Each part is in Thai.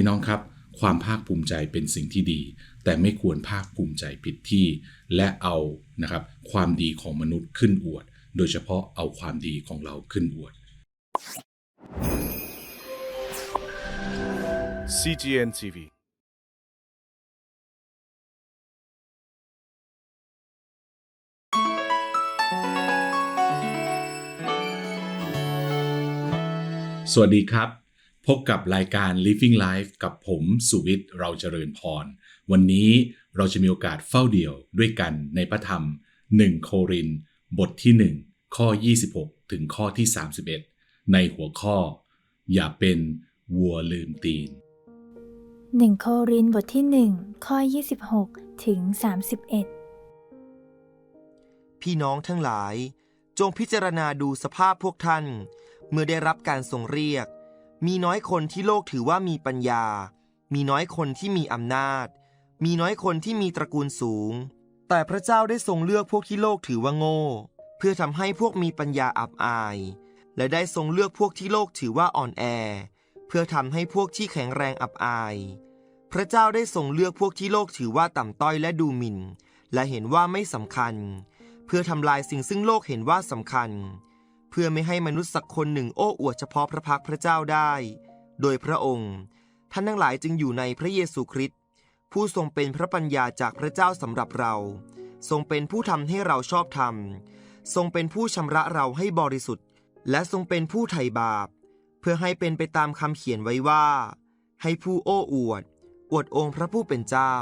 พี่น้องครับ ความภาคภูมิใจเป็นสิ่งที่ดี แต่ไม่ควรภาคภูมิใจผิดที่ และเอานะครับความดีของมนุษย์ขึ้นอวด โดยเฉพาะเอาความดีของเราขึ้นอวด CGN TV สวัสดีครับ พบกับรายการ Living Life กับผมสุวิทย์เราเจริญพร วันนี้เราจะมีโอกาสเฝ้าเดี่ยวด้วยกันในพระธรรม 1 โครินธ์บทที่ 1 ข้อ 26 ถึงข้อที่ 31 ในหัวข้อ อย่าเป็นวัวลืมตีน 1 โครินธ์บทที่ 1 ข้อ 26 ถึง 31 พี่น้องทั้งหลาย จงพิจารณาดูสภาพพวกท่าน เมื่อได้รับการทรงเรียก มีน้อยคนที่โลกถือว่ามีปัญญา มีน้อยคนที่มีอำนาจ มีน้อยคนที่มีตระกูลสูง แต่พระเจ้าได้ทรงเลือกพวกที่โลกถือว่าโง่ เพื่อทำให้พวกมีปัญญาอับอาย และได้ทรงเลือกพวกที่โลกถือว่าอ่อนแอ เพื่อทำให้พวกที่แข็งแรงอับอาย พระเจ้าได้ทรงเลือกพวกที่โลกถือว่าต่ำต้อยและดูหมิ่น และเห็นว่าไม่สำคัญ เพื่อทำลายสิ่งซึ่งโลกเห็นว่าสำคัญ เพื่อไม่ให้มนุษย์สักคนหนึ่งโอ้อวดเฉพาะพระพักพระเจ้าได้ โดยพระองค์ ท่านทั้งหลายจึงอยู่ในพระเยซูคริสต์ผู้ทรงเป็นพระปัญญาจากพระเจ้าสำหรับเรา ทรงเป็นผู้ทำให้เราชอบธรรม ทรงเป็นผู้ชำระเราให้บริสุทธิ์ และทรงเป็นผู้ไถ่บาป เพื่อให้เป็นไปตามคำเขียนไว้ว่า ให้ผู้โอ้อวด อวดองค์พระผู้เป็นเจ้า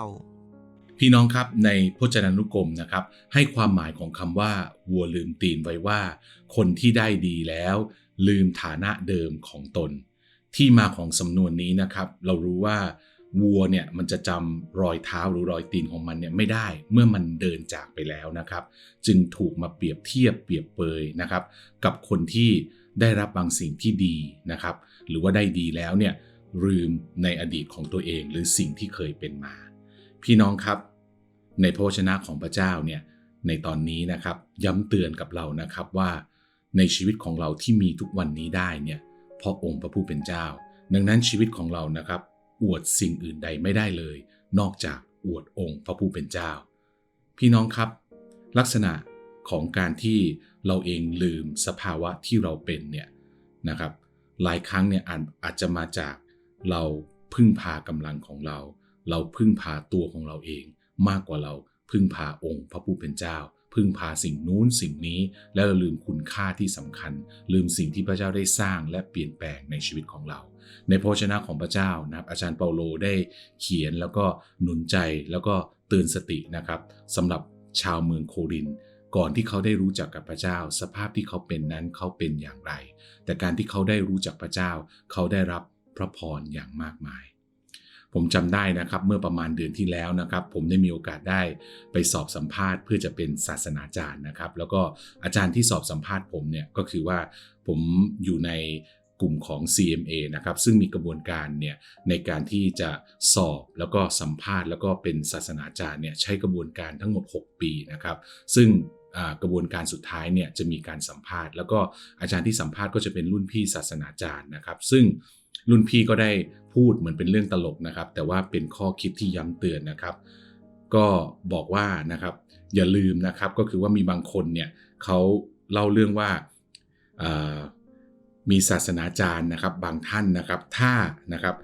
พี่น้องครับในพจนานุกรมนะครับ ให้ความหมายของคำว่า วัวลืมตีนไว้ว่า คนที่ได้ดีแล้ว ลืมฐานะเดิมของตน ที่มาของสำนวนนี้นะครับ เรารู้ว่าวัวเนี่ยมันจะจำรอยเท้าหรือรอยตีนของมันเนี่ยไม่ได้เมื่อมันเดินจากไปแล้วนะครับ จึงถูกมาเปรียบเทียบเปรียบเปยนะครับ กับคนที่ได้รับบางสิ่งที่ดีนะครับ หรือว่าได้ดีแล้วเนี่ยลืมในอดีตของตัวเองหรือสิ่งที่เคยเป็นมา พี่น้องครับ ในพระวจนะของพระเจ้าเนี่ยในตอนนี้นะครับย้ำเตือนกับเรานะครับว่า ในชีวิตของเราที่มีทุกวันนี้ได้เนี่ยเพราะองค์พระผู้เป็นเจ้า ดังนั้นชีวิตของเรานะครับ อวดสิ่งอื่นใดไม่ได้เลย นอกจากอวดองค์พระผู้เป็นเจ้า พี่น้องครับ ลักษณะของการที่เราเองลืมสภาวะที่เราเป็นเนี่ยนะครับ หลายครั้งเนี่ยอาจจะมาจากเราพึ่งพากำลังของเรา เราพึ่งพาตัวของเราเอง มากกว่าเราพึ่งพาองค์พระผู้เป็นเจ้า พึ่งพาสิ่งนู้นสิ่งนี้ แล้วเราลืมคุณค่าที่สำคัญ ลืมสิ่งที่พระเจ้าได้สร้างและเปลี่ยนแปลงในชีวิตของเรา ในพระวจนะของพระเจ้านะครับอาจารย์เปาโลได้เขียนแล้วก็หนุนใจแล้วก็เตือนสตินะครับสำหรับชาวเมืองโครินก่อนที่เขาได้รู้จักกับพระเจ้า สภาพที่เขาเป็นนั้นเขาเป็นอย่างไร แต่การที่เขาได้รู้จักพระเจ้า เขาได้รับพระพรอย่างมากมาย ผมจำได้นะครับเมื่อประมาณเดือนที่แล้วนะครับ ผมได้มีโอกาสได้ไปสอบสัมภาษณ์ เพื่อจะเป็นศาสนาจารย์นะครับ แล้วก็อาจารย์ที่สอบสัมภาษณ์ผมเนี่ยก็คือว่าผมอยู่ในกลุ่มของ CMA นะครับซึ่งมีกระบวนการเนี่ยในการที่จะสอบแล้วก็สัมภาษณ์ แล้วก็เป็นศาสนาจารย์เนี่ยใช้กระบวนการทั้งหมด 6 ปีนะครับซึ่งกระบวนการสุดท้ายเนี่ยจะมีการสัมภาษณ์ แล้วก็อาจารย์ที่สัมภาษณ์ก็จะเป็นรุ่นพี่ศาสนาจารย์นะครับ ซึ่ง รุ่นพี่ก็ได้พูดเหมือนเป็นเรื่องตลกนะครับ แต่ว่าเป็นข้อคิดที่ย้ำเตือนนะครับ ก็บอกว่านะครับ อย่าลืมนะครับก็คือว่ามีบางคนเนี่ยเขาเล่าเรื่องว่ามีศาสนาจารย์นะครับ บางท่านนะครับ ถ้านะครับ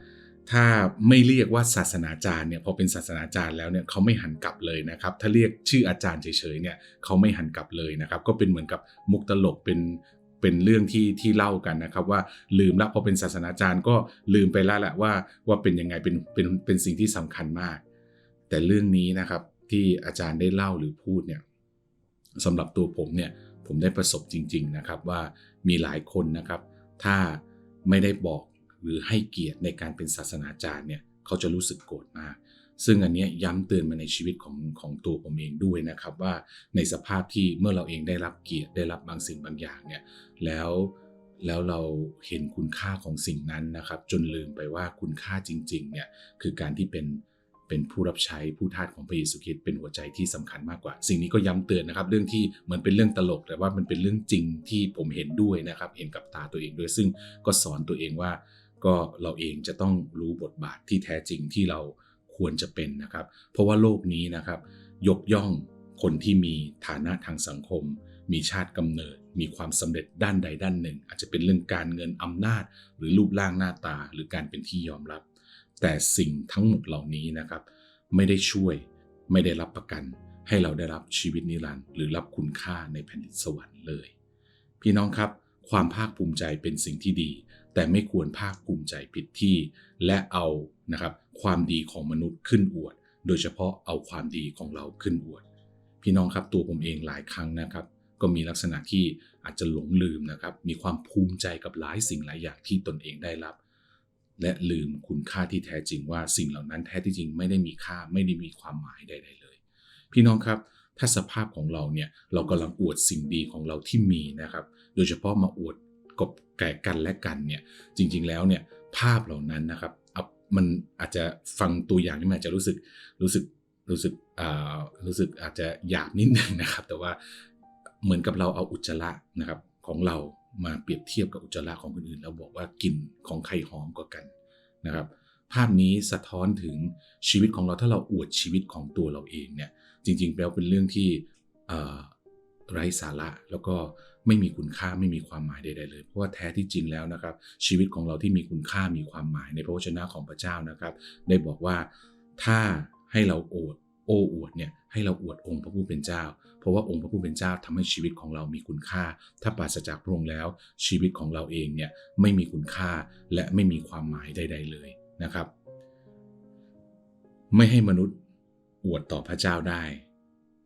ถ้าไม่เรียกว่าศาสนาจารย์เนี่ยพอเป็นศาสนาจารย์แล้วเนี่ยเขาไม่หันกลับเลยนะครับ ถ้าเรียกชื่ออาจารย์เฉยๆเนี่ยเขาไม่หันกลับเลยนะครับ ก็เป็นเหมือนกับมุกตลกเป็น เป็นเรื่องที่ที่เล่ากันนะครับ ว่าลืมล้วพอเป็นศาสนาจารย์ก็ลืมไปล้วแหละว่าว่าเป็นยังไงเป็นเป็นเป็นสิ่งที่สำคัญมาก แต่เรื่องนี้นะครับที่อาจารย์ได้เล่าหรือพูดเนี่ยสำหรับตัวผมเนี่ยผมได้ประสบจริง ๆนะครับว่ามีหลายคนนะครับ ถ้าไม่ได้บอกหรือให้เกียรติในการเป็นศาสนาจารย์เนี่ยเขาจะรู้สึกโกรธมาก ซึ่งอันนี้ยย้ำเตือนมาในชีวิตของของตัวผมเองด้วยนะครับว่าในสภาพที่เมื่อเราเองได้รับเกียรติได้รับบางสิ่งบางอย่างเนี่ยแล้วแล้วเราเห็นคุณค่าของสิ่งนั้นนะครับ จนลืมไปว่าคุณค่าจริงๆเนี่ยคือการที่เป็นเป็นผู้รับใช้ผู้ทาสของพระเยซูคริสต์เป็นหัวใจที่สำคัญมากกว่า สิ่งนี้ก็ย้ำเตือนนะครับ เรื่องที่เหมือนเป็นเรื่องตลก แต่ว่ามันเป็นเรื่องจริงที่ผมเห็นด้วยนะครับ เห็นกับตาตัวเองด้วย ซึ่งก็สอนตัวเองว่า ก็เราเองจะต้องรู้บทบาทที่แท้จริงที่เรา ควรจะเป็นนะครับ เพราะว่าโลกนี้นะครับ ยกย่องคนที่มีฐานะทางสังคม มีชาติกำเนิด มีความสำเร็จด้านใดด้านหนึ่ง อาจจะเป็นเรื่องการเงินอำนาจ หรือรูปร่างหน้าตา หรือการเป็นที่ยอมรับ แต่สิ่งทั้งหมดเหล่านี้นะครับ ไม่ได้ช่วย ไม่ได้รับประกัน ให้เราได้รับชีวิตนิรันดร์หรือรับคุณค่าในแผ่นดินสวรรค์เลย พี่น้องครับ ความภาคภูมิใจเป็นสิ่งที่ดี แต่ไม่ควรภาคภูมิใจผิดที่ และเอานะครับความดีของมนุษย์ขึ้นอวด โดยเฉพาะเอาความดีของเราขึ้นอวด พี่น้องครับตัวผมเองหลายครั้งนะครับ ก็มีลักษณะที่อาจจะหลงลืมนะครับ มีความภูมิใจกับหลายสิ่งหลายอย่างที่ตนเองได้รับ และลืมคุณค่าที่แท้จริงว่าสิ่งเหล่านั้นแท้ที่จริงไม่ได้มีค่าไม่ได้มีความหมายใดๆเลย พี่น้องครับ ถ้าสภาพของเราเนี่ยเรากำลังอวดสิ่งดีของเราที่มีนะครับ โดยเฉพาะมาอวดกบแก่กันและกันเนี่ยจริง ๆแล้วเนี่ยภาพเหล่านั้นนะครับเอามันอาจจะฟังตัวอย่างนี่มันอาจจะรู้สึกรู้สึกรู้สึกอ่ารู้สึกอาจจะหยาบนิดนึงนะครับ แต่ว่าเหมือนกับเราเอาอุจจาระนะครับของเรามาเปรียบเทียบกับอุจจาระของคนอื่น แล้วบอกว่ากลิ่นของใครหอมกว่ากันนะครับ ภาพนี้สะท้อนถึงชีวิตของเราถ้าเราอวดชีวิตของตัวเราเองเนี่ย จริงๆแล้วเป็นเรื่องที่ไร้สาระแล้วก็ไม่มีคุณค่าไม่มีความหมายใดๆเลย เพราะว่าแท้ที่จริงแล้วนะครับ ชีวิตของเราที่มีคุณค่ามีความหมายในพระวจนะของพระเจ้านะครับ ได้บอกว่าถ้าให้เราอวดโอ้อวดเนี่ยให้เราอวดองค์พระผู้เป็นเจ้า เพราะว่าองค์พระผู้เป็นเจ้าทำให้ชีวิตของเรามีคุณค่า ถ้าปราศจากพระองค์แล้ว ชีวิตของเราเองเนี่ยไม่มีคุณค่าและไม่มีความหมายใด ๆเลยนะครับ ไม่ให้มนุษย์ อวดต่อพระเจ้าได้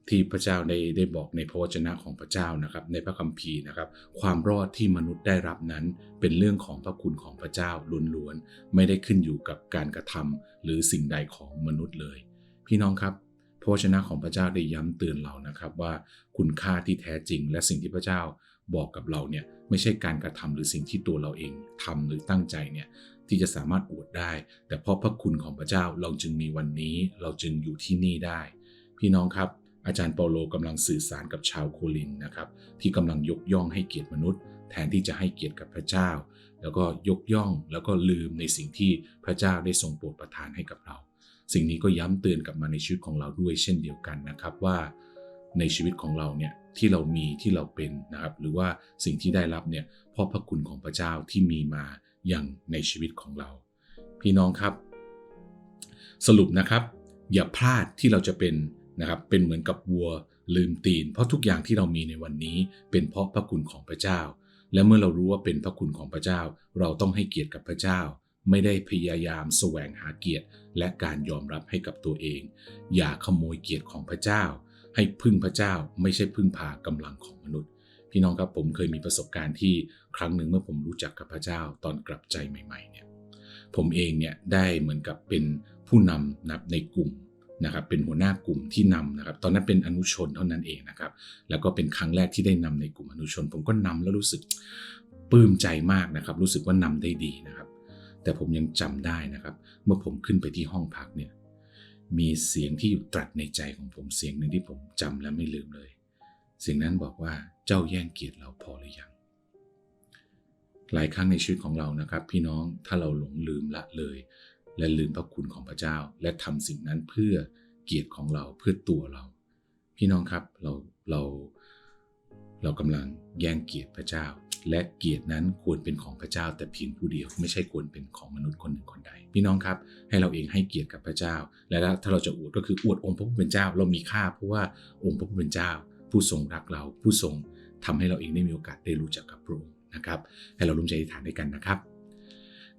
ที่พระเจ้าได้ได้บอกในพระวจนะของพระเจ้านะครับ ในพระคัมภีร์นะครับ ความรอดที่มนุษย์ได้รับนั้น เป็นเรื่องของพระคุณของพระเจ้าล้วนๆไม่ได้ขึ้นอยู่กับการกระทำหรือสิ่งใดของมนุษย์เลย พี่น้องครับพระวจนะของพระเจ้าได้ย้ำเตือนเรานะครับว่าคุณค่าที่แท้จริง และสิ่งที่พระเจ้าบอกกับเราเนี่ยไม่ใช่การกระทำหรือสิ่งที่ตัวเราเองทำหรือตั้งใจเนี่ย ที่จะสามารถอวดได้ แต่เพราะพระคุณของพระเจ้าเราจึงมีวันนี้เราจึงอยู่ที่นี่ได้ พี่น้องครับ อาจารย์เปาโลกำลังสื่อสารกับชาวโคลินนะครับที่กำลังยกย่องให้เกียรติมนุษย์ แทนที่จะให้เกียรติกับพระเจ้า แล้วก็ยกย่องแล้วก็ลืมในสิ่งที่พระเจ้าได้ทรงโปรดประทานให้กับเรา สิ่งนี้ก็ย้ำเตือนกลับมาในชีวิตของเราด้วยเช่นเดียวกันนะครับว่าในชีวิตของเราเนี่ยที่เรามีที่เราเป็นนะครับหรือว่าสิ่งที่ได้รับเนี่ยเพราะพระคุณของพระเจ้าที่มีมา อย่างในชีวิตของเรา พี่น้องครับ สรุปนะครับ อย่าพลาดที่เราจะเป็นนะครับเป็นเหมือนกับวัวลืมตีน เพราะทุกอย่างที่เรามีในวันนี้ เป็นเพราะพระคุณของพระเจ้า และเมื่อเรารู้ว่าเป็นพระคุณของพระเจ้า เราต้องให้เกียรติกับพระเจ้า ไม่ได้พยายามแสวงหาเกียรติ และการยอมรับให้กับตัวเอง อย่าขโมยเกียรติของพระเจ้า ให้พึ่งพระเจ้าไม่ใช่พึ่งพากำลังของมนุษย์ พี่น้องครับผมเคยมีประสบการณ์ที่ครั้งหนึ่งเมื่อผมรู้จักกับพระเจ้าตอนกลับใจใหม่ๆเนี่ยผมเองเนี่ยได้เหมือนกับเป็นผู้นำนับในกลุ่มนะครับเป็นหัวหน้ากลุ่มที่นำนะครับ ตอนนั้นเป็นอนุชนเท่านั้นเองนะครับ แล้วก็เป็นครั้งแรกที่ได้นำในกลุ่มอนุชน ผมก็นำแล้วรู้สึกปลื้มใจมากนะครับ รู้สึกว่านำได้ดีนะครับ แต่ผมยังจำได้นะครับ เมื่อผมขึ้นไปที่ห้องพักเนี่ยมีเสียงที่อยู่ตรัสในใจของผมเสียงหนึ่งที่ผมจำและไม่ลืมเลย สียงนั้นบอกว่าเจ้าแย่งเกียรติเราพอหรือยัง หลายครั้งในชีวิตของเรานะครับ พี่น้องถ้าเราหลงลืมละเลย และลืมพระคุณของพระเจ้า และทำสิ่งนั้นเพื่อเกียรติของเราเพื่อตัวเรา พี่น้องครับเราเราเรากำลังแย่งเกียรติพระเจ้า และเกียรตินั้นควรเป็นของพระเจ้า แต่เพียงผู้เดียวไม่ใช่ควรเป็นของมนุษย์คนหนึ่งคนใด พี่น้องครับ ให้เราเองให้เกียรติกับพระเจ้า และถ้าเราจะอวดก็คืออวดองค์พระผู้เป็นเจ้า เรามีค่าเพราะว่าองค์พระผู้เป็นเจ้า ผู้ทรงรักเรา ผู้ทรงทำให้เราเองได้มีโอกาสได้รู้จักกับพระองค์นะครับ ให้เราร่วมใจอธิษฐานด้วยกันนะครับ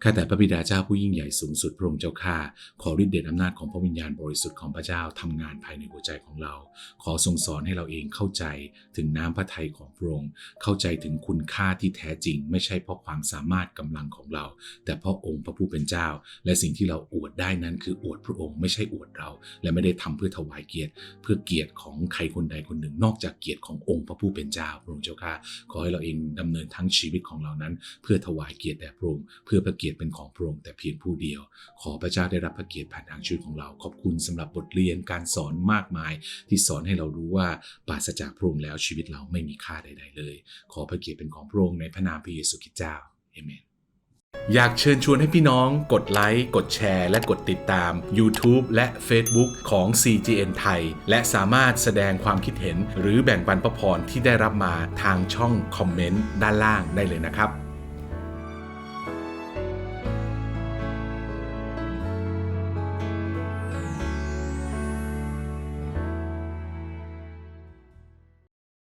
ข้าแต่พระบิดาเจ้าผู้ยิ่งใหญ่สูงสุดพระองค์เจ้าข้าขอฤทธิเดชอำนาจของพระวิญญาณบริสุทธิ์ของพระเจ้าทำงานภายในหัวใจของเรา ขอทรงสอนให้เราเองเข้าใจถึงน้ำพระทัยของพระองค์เข้าใจถึงคุณค่าที่แท้จริง ไม่ใช่เพราะความสามารถกำลังของเรา แต่เพราะองค์พระผู้เป็นเจ้า และสิ่งที่เราอวดได้นั้นคืออวดพระองค์ไม่ใช่อวดเรา และไม่ได้ทำเพื่อถวายเกียรติ เพื่อเกียรติของใครคนใดคนหนึ่ง นอกจากเกียรติขององค์พระผู้เป็นเจ้าพระองค์เจ้าข้าขอให้เราเองดำเนินทั้งชีวิตของเรานั้น เพื่อถวายเกียรติแด่พระองค์เพื่อพระเกียรติเป็นของพระองค์แต่เพียงผู้เดียว ขอพระเจ้าได้รับพระเกียรติผ่านทางชีวิตของเรา ขอบคุณสำหรับบทเรียนการสอนมากมาย ที่สอนให้เรารู้ว่าปราศจากพระองค์แล้วชีวิตเราไม่มีค่าใด ๆ เลย ขอพระเกียรติเป็นของพระองค์ในพระนามพระเยซูคริสต์เจ้าเอเมนอยากเชิญชวนให้พี่น้องกดไลค์ กดแชร์ และกดติดตาม YouTube และ Facebook ของ CGN ไทย และสามารถแสดงความคิดเห็น หรือแบ่งปันประพรที่ได้รับมาทางช่องคอมเมนต์ด้านล่างได้เลยนะครับ